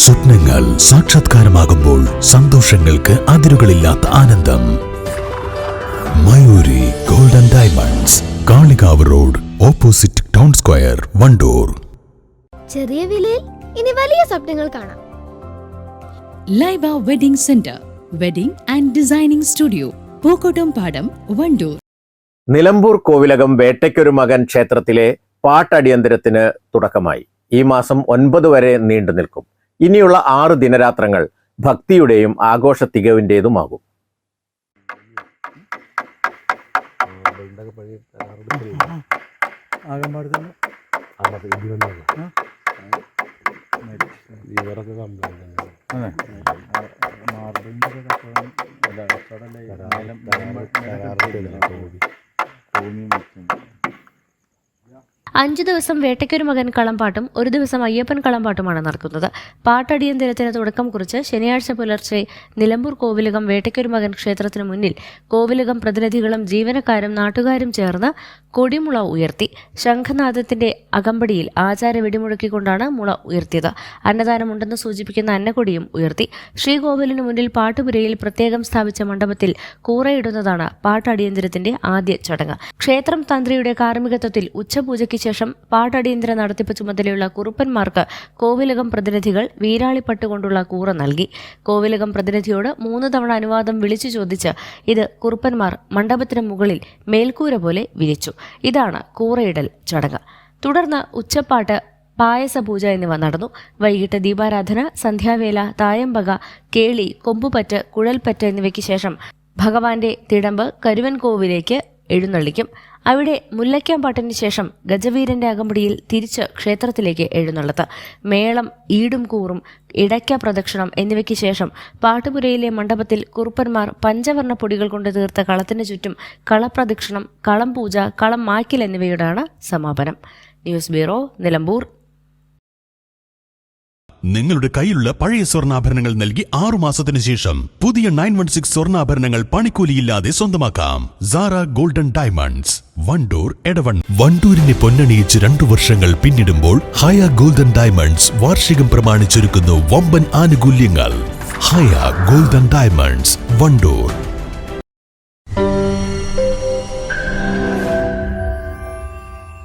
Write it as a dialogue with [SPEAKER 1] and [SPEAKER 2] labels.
[SPEAKER 1] സ്വപ്നങ്ങൾ സാക്ഷാത്കാരമാകുമ്പോൾ സന്തോഷങ്ങൾക്ക് അതിരുകളില്ലാത്ത ആനന്ദം. Mayuri golden diamonds Kalikavu road opposite town square Wandoor.
[SPEAKER 2] ചെറിയ വിലയിൽ ഇനി വലിയ സ്വപ്നങ്ങൾ കാണാം.
[SPEAKER 3] Laiba wedding centre wedding and designing studio Pookkottumpadam Wandoor.
[SPEAKER 4] Nilambur കോവിലകം വേട്ടയ്ക്കൊരു മകൻ ക്ഷേത്രത്തിലെ പാട്ടടിയന്തരത്തിന് തുടക്കമായി. ഈ മാസം ഒൻപത് വരെ നീണ്ടു നിൽക്കും. ഇനിയുള്ള ആറ് ദിനരാത്രങ്ങൾ ഭക്തിയുടെയും ആഘോഷ
[SPEAKER 5] തികവിന്റെതുമാകും ഭൂമി
[SPEAKER 6] അഞ്ചു ദിവസം വേട്ടയ്ക്കൊരു മകൻ കളംപാട്ടും ഒരു ദിവസം അയ്യപ്പൻ കളംപാട്ടുമാണ് നടക്കുന്നത്. പാട്ടടിയന്തരത്തിന് തുടക്കം കുറിച്ച് ശനിയാഴ്ച പുലർച്ചെ നിലമ്പൂർ കോവിലകം വേട്ടയ്ക്കൊരു മകൻ ക്ഷേത്രത്തിന് മുന്നിൽ കോവിലകം പ്രതിനിധികളും ജീവനക്കാരും നാട്ടുകാരും ചേർന്ന് കൊടിമുള ഉയർത്തി. ശംഖനാഥത്തിന്റെ അകമ്പടിയിൽ ആചാര വെടിമുഴക്കിക്കൊണ്ടാണ് മുള ഉയർത്തിയത്. അന്നദാനമുണ്ടെന്ന് സൂചിപ്പിക്കുന്ന അന്നക്കൊടിയും ഉയർത്തി. ശ്രീകോവിലിന് മുന്നിൽ പാട്ടുപുരയിൽ പ്രത്യേകം സ്ഥാപിച്ച മണ്ഡപത്തിൽ കൂറയിടുന്നതാണ് പാട്ടടിയന്തരത്തിന്റെ ആദ്യ ചടങ്ങ്. ക്ഷേത്രം തന്ത്രിയുടെ കാർമ്മികത്വത്തിൽ ഉച്ചപൂജയ്ക്ക് ശേഷം പാട്ടടിയന്തര നടത്തിപ്പ് ചുമതലയുള്ള കുറുപ്പന്മാർക്ക് കോവിലകം പ്രതിനിധികൾ വീരാളിപ്പട്ട് കൊണ്ടുള്ള കൂറ നൽകി. കോവിലകം പ്രതിനിധിയോട് മൂന്ന് തവണ അനുവാദം വിളിച്ചു ചോദിച്ച് ഇത് കുറുപ്പന്മാർ മണ്ഡപത്തിന് മുകളിൽ മേൽക്കൂര പോലെ വിരിച്ചു. ഇതാണ് കൂറയിടൽ ചടങ്ങ്. തുടർന്ന് ഉച്ചപ്പാട്ട് പായസപൂജ എന്നിവ നടന്നു. വൈകിട്ട് ദീപാരാധന സന്ധ്യാവേല തായമ്പക കേളി കൊമ്പുപറ്റ് കുഴൽപ്പറ്റ് എന്നിവയ്ക്ക് ശേഷം ഭഗവാന്റെ തിടമ്പ് കരുവൻകോവിലേക്ക് എഴുന്നള്ളിക്കും. അവിടെ മുല്ലയ്ക്കാമ്പാട്ടിന് ശേഷം ഗജവീരന്റെ അകമ്പടിയിൽ തിരിച്ച് ക്ഷേത്രത്തിലേക്ക് എഴുന്നള്ളത്ത്. മേളം ഈടും കൂറും ഇടയ്ക്ക പ്രദക്ഷിണം എന്നിവയ്ക്ക് ശേഷം പാട്ടുപുരയിലെ മണ്ഡപത്തിൽ കുറുപ്പന്മാർ പഞ്ചവർണ പൊടികൾ കൊണ്ട് തീർത്ത കളത്തിന് ചുറ്റും കളപ്രദക്ഷിണം കളം പൂജ കളം മായ്ക്കൽ എന്നിവയോടാണ് സമാപനം. News bureau Nilambur.
[SPEAKER 1] നിങ്ങളുടെ കയ്യിലുള്ള പഴയ സ്വർണാഭരണങ്ങൾ നൽകി ആറു മാസത്തിനു ശേഷം പുതിയ നയൻ വൺ സിക്സ് സ്വർണാഭരണങ്ങൾ പണിക്കൂലിയില്ലാതെ സ്വന്തമാക്കാം. സാറ ഗോൾഡൻ ഡയമണ്ട്സ് വണ്ടൂർ എടവൺ വണ്ടൂരിനെ പൊന്നണിയിച്ച് രണ്ടു വർഷങ്ങൾ പിന്നിടുമ്പോൾ ഹയ ഗോൾഡൻ ഡയമണ്ട്സ് വാർഷികം പ്രമാണിച്ചൊരുക്കുന്നു വമ്പൻ ആനുകൂല്യങ്ങൾ. Haya Golden Diamonds Wandoor.